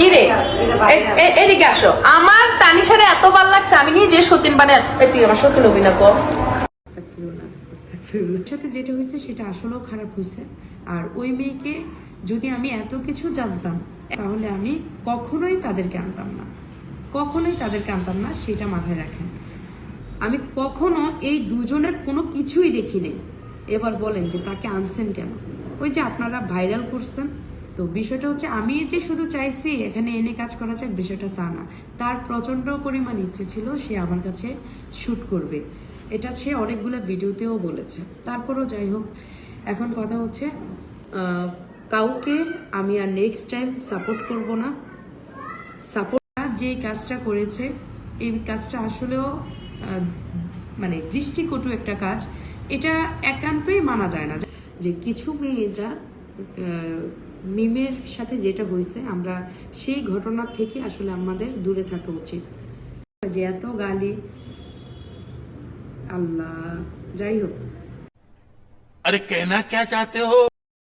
কি রে? এদিকে আসো। আমার তানিশারে এত ভালো লাগছে আমি নিজে সতীন এ, তুই আমার সতীন অভিনয় কর। সাথে যেটা হয়েছে সেটা আসলেও খারাপ হয়েছে। আর ওই মেয়েকে যদি আমি এত কিছু জানতাম তাহলে আমি কখনোই তাদেরকে আনতাম না। কখনোই তাদেরকে আনতাম না সেটা মাথায় রাখেন। আমি কখনো এই দুজনের কোনো কিছুই দেখিনি। এবার বলেন যে তাকে আনছেন কেন? ওই যে আপনারা ভাইরাল করছেন তো বিষয়টা হচ্ছে আমি যে শুধু চাইছি এখানে এনে কাজ করা যাক, বিষয়টা তা না। তার প্রচণ্ড পরিমাণ ইচ্ছে ছিল সে আমার কাছে শ্যুট করবে। এটা সে অনেকগুলো ভিডিওতেও বলেছে। তারপরও যাই হোক, এখন কথা হচ্ছে কাউকে আমি আর নেক্সট টাইম সাপোর্ট করব না। সাপোর্ট যে কাজটা করেছে, এই কাজটা আসলেও মানে দৃষ্টিকটু একটা কাজ। এটা একান্তই মানা যায় না যে কিছু মেয়েরা মিমের সাথে যেটা হয়েছে, আমরা সেই ঘটনা থেকে আসলে আমাদের দূরে থাকা উচিত। যে এত গালি। আল্লাহ, যাই হোক। আরে, কেনা, কে চাতে হো?